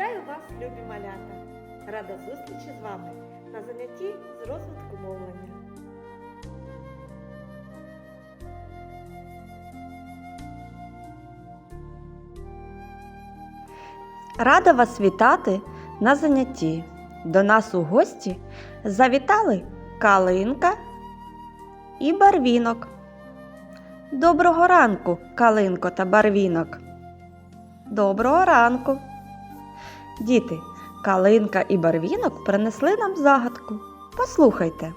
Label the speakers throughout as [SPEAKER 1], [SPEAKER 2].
[SPEAKER 1] Вітаю вас, любі малята! Рада зустрічі з вами на занятті з розвитку мовлення. Рада вас вітати на занятті. До нас у гості завітали Калинка і Барвінок. Доброго ранку, Калинко та Барвінок. Доброго ранку. Діти, Калинка і Барвінок принесли нам загадку. Послухайте.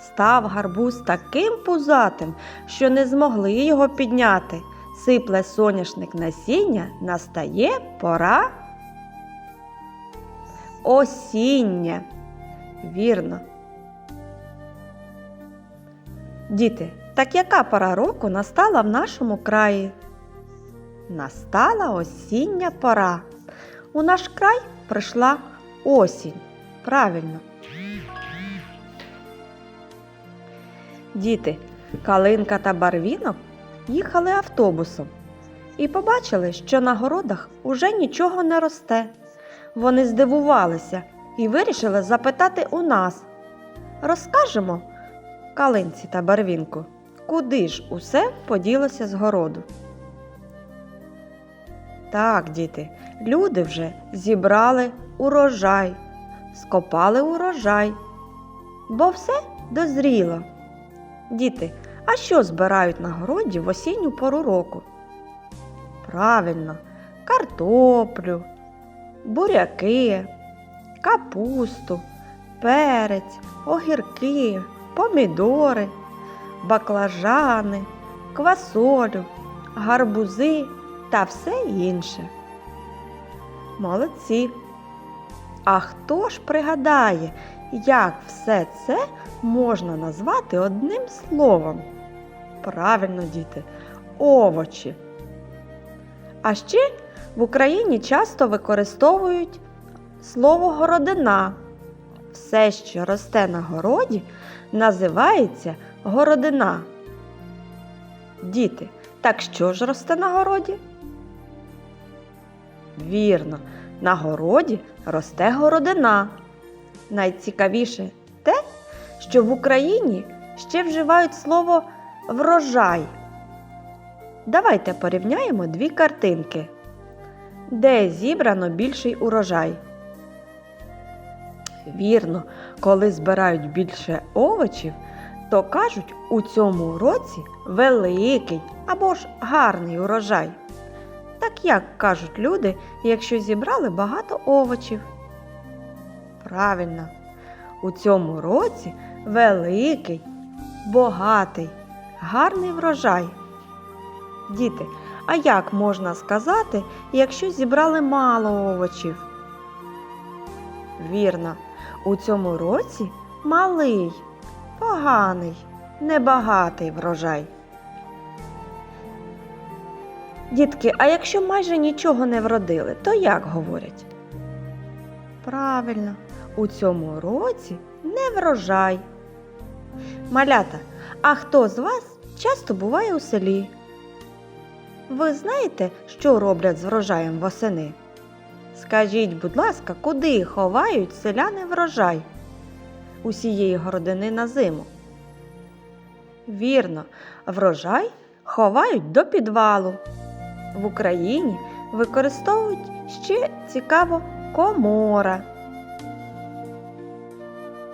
[SPEAKER 1] Став гарбуз таким пузатим, що не змогли його підняти. Сипле соняшник насіння, настає пора. Осіння. Вірно. Діти, так яка пора року настала в нашому краї? Настала осіння пора. У наш край прийшла осінь. Правильно. Діти, Калинка та Барвінок їхали автобусом і побачили, що на городах уже нічого не росте. Вони здивувалися і вирішили запитати у нас. Розкажемо, Калинці та Барвінку, куди ж усе поділося з городу? Так, діти, люди вже зібрали урожай, скопали урожай, бо все дозріло. Діти, а що збирають на городі в осінню пору року? Правильно, картоплю, буряки, капусту, перець, огірки, помідори, баклажани, квасолю, гарбузи та все інше. Молодці! А хто ж пригадає, як все це можна назвати одним словом? Правильно, діти, овочі. А ще в Україні часто використовують слово городина. Все, що росте на городі, називається городина. Діти, так що ж росте на городі? Вірно, на городі росте городина. Найцікавіше те, що в Україні ще вживають слово врожай. Давайте порівняємо дві картинки. Де зібрано більший урожай? Вірно, коли збирають більше овочів, то кажуть у цьому році великий або ж гарний урожай. Так як кажуть люди, якщо зібрали багато овочів? Правильно, у цьому році великий, багатий, гарний врожай. Діти, а як можна сказати, якщо зібрали мало овочів? Вірно, у цьому році малий, поганий, небагатий врожай. Дітки, а якщо майже нічого не вродили, то як говорять? Правильно, у цьому році не врожай. Малята, а хто з вас часто буває у селі? Ви знаєте, що роблять з врожаєм восени? Скажіть, будь ласка, куди ховають селяни врожай усієї городини на зиму? Вірно, врожай ховають до підвалу. В Україні використовують ще цікаво комора.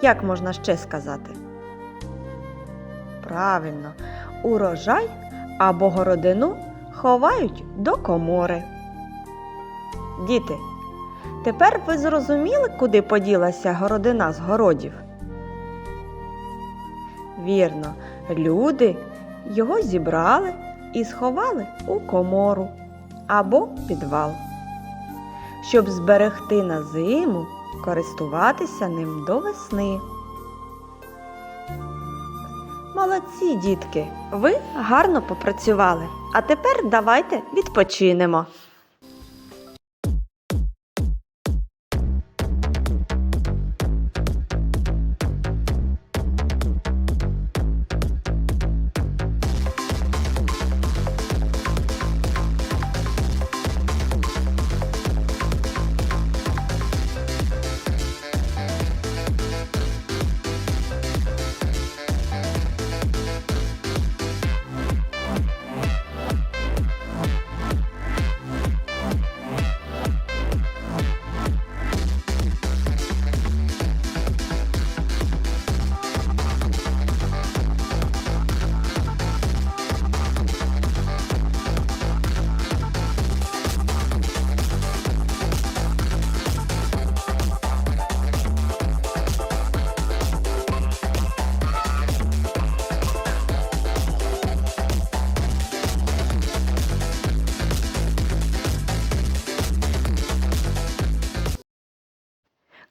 [SPEAKER 1] Як можна ще сказати? Правильно, урожай або городину ховають до комори. Діти, тепер ви зрозуміли, куди поділася городина з городів? Вірно, люди його зібрали і сховали у комору або підвал, щоб зберегти на зиму, користуватися ним до весни. Молодці, дітки, ви гарно попрацювали. А тепер давайте відпочинемо.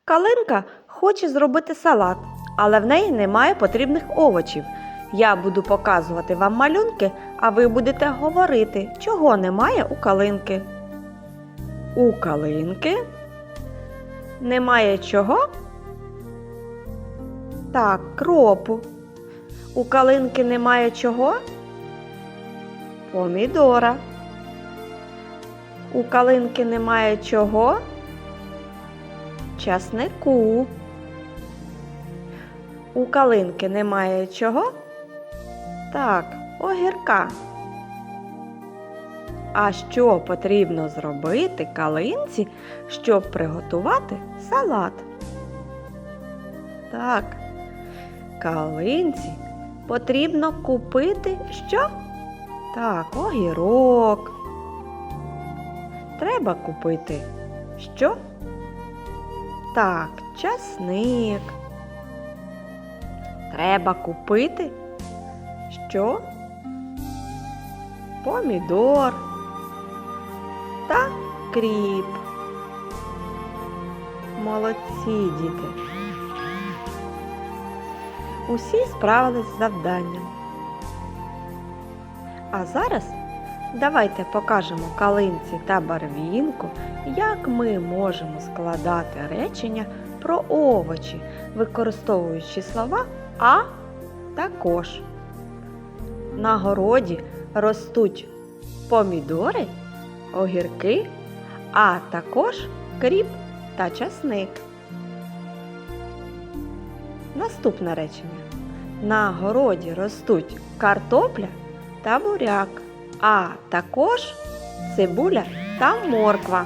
[SPEAKER 1] Калинка хоче зробити салат, але в неї немає потрібних овочів. Я буду показувати вам малюнки, а ви будете говорити, чого немає у калинки. У калинки немає чого? Так, кропу. У калинки немає чого? Помідора. У калинки немає чого? Часнику. У калинки немає чого? Так, огірка. А що потрібно зробити калинці, щоб приготувати салат? Так, калинці потрібно купити що? Так, огірок. Треба купити що? Так, часник. Треба купити що? Помідор та кріп. Молодці, діти. Усі справились з завданням. А зараз давайте покажемо калинці та барвінку, як ми можемо складати речення про овочі, використовуючи слова а також. На городі ростуть помідори, огірки, а також кріп та часник. Наступне речення. На городі ростуть картопля та буряк, а також цибуля та морква.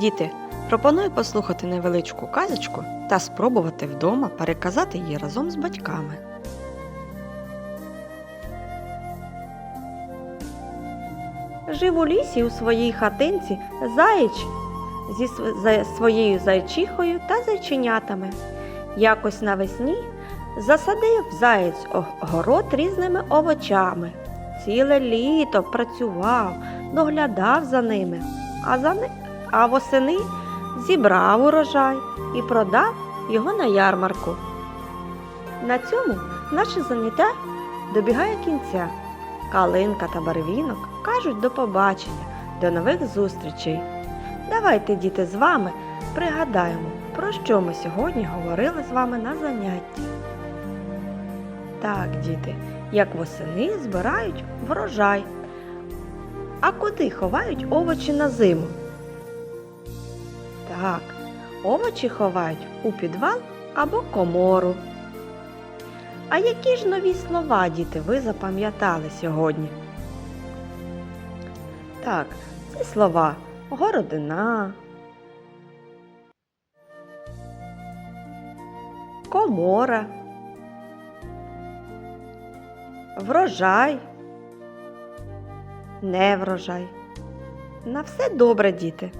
[SPEAKER 1] Діти, пропоную послухати невеличку казочку та спробувати вдома переказати її разом з батьками. Жив у лісі у своїй хатинці заєч зі своєю зайчихою та зайченятами. Якось навесні засадив заєць о- город різними овочами. Ціле літо працював, доглядав за ними, а, за ни... а восени зібрав урожай і продав його на ярмарку. На цьому наше заняття добігає кінця. Калинка та барвінок кажуть до побачення, до нових зустрічей. Давайте, діти, з вами пригадаємо, про що ми сьогодні говорили з вами на занятті. Так, діти, як восени збирають врожай. А куди ховають овочі на зиму? Так, овочі ховають у підвал або комору. А які ж нові слова, діти, ви запам'ятали сьогодні? Так, це слова городина, комора, врожай, неврожай. На все добре, діти.